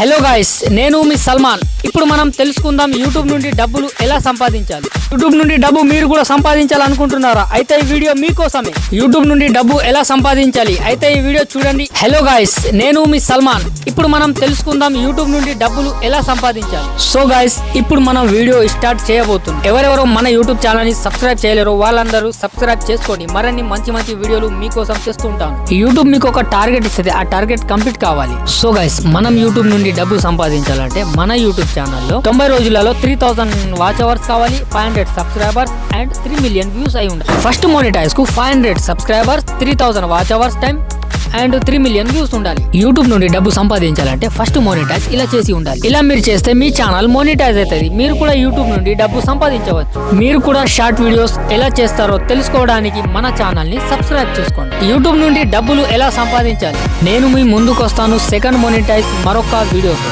Hello guys నేను మీ సల్మాన్. ఇప్పుడు మనం తెలుసుకుందాం యూట్యూబ్ నుండి డబ్బులు ఎలా సంపాదించాలి. యూట్యూబ్ నుండి డబ్బు మీరు కూడా సంపాదించాలనుకుంటున్నారా? అయితే ఈ వీడియో మీకోసమే. యూట్యూబ్ నుండి డబ్బు ఎలా సంపాదించాలి? అయితే ఈ వీడియో చూడండి. హలో గాయ్స్ నేను మీ సల్మాన్. ఇప్పుడు మనం తెలుసుకుందాం యూట్యూబ్ నుండి డబ్బులు ఎలా సంపాదించాలి. సో గాయస్ ఇప్పుడు మనం వీడియో స్టార్ట్ చేయబోతున్నాం. ఎవరెవరో మన యూట్యూబ్ ఛానల్ని సబ్స్క్రైబ్ చేయలేరో వాళ్ళందరూ సబ్స్క్రైబ్ చేసుకోండి. మరిన్ని మంచి మంచి వీడియోలు మీకోసం చేస్తుంటాను. యూట్యూబ్ మీకు ఒక టార్గెట్ ఇస్తుంది. ఆ టార్గెట్ కంప్లీట్ కావాలి. సో గైస్ మనం యూట్యూబ్ నుండి డబ్బు సంపాదించాలంటే మన యూట్యూబ్ యూట్యూబ్ ఛానల్లో. తొంభై రోజులలో త్రీ థౌసండ్ వాచ్ అవర్స్ కావాలి five hundred subscribers and three million views అయి ఉండాలి. First మోనిటైజ్కు five hundred subscribers three thousand watch hours time and three million views ఉండాలి. యూట్యూబ్ నుండి డబ్బు సంపాదించాలంటే ఫస్ట్ మోనిటైజ్ ఇలా చేసి ఉండాలి. ఇలా మీరు చేస్తే మీ ఛానల్ మోనిటైజ్ అవుతుంది. మీరు కూడా యూట్యూబ్ నుండి డబ్బు సంపాదించవచ్చు. మీరు కూడా షార్ట్ వీడియోస్ ఎలా చేస్తారో తెలుసుకోవడానికి మన ఛానల్ని సబ్స్క్రైబ్ చేసుకోండి. యూట్యూబ్ నుండి డబ్బులు ఎలా సంపాదించాలి? నేను మీ ముందుకు వస్తాను సెకండ్ మోనిటైజ్ మరొక వీడియోతో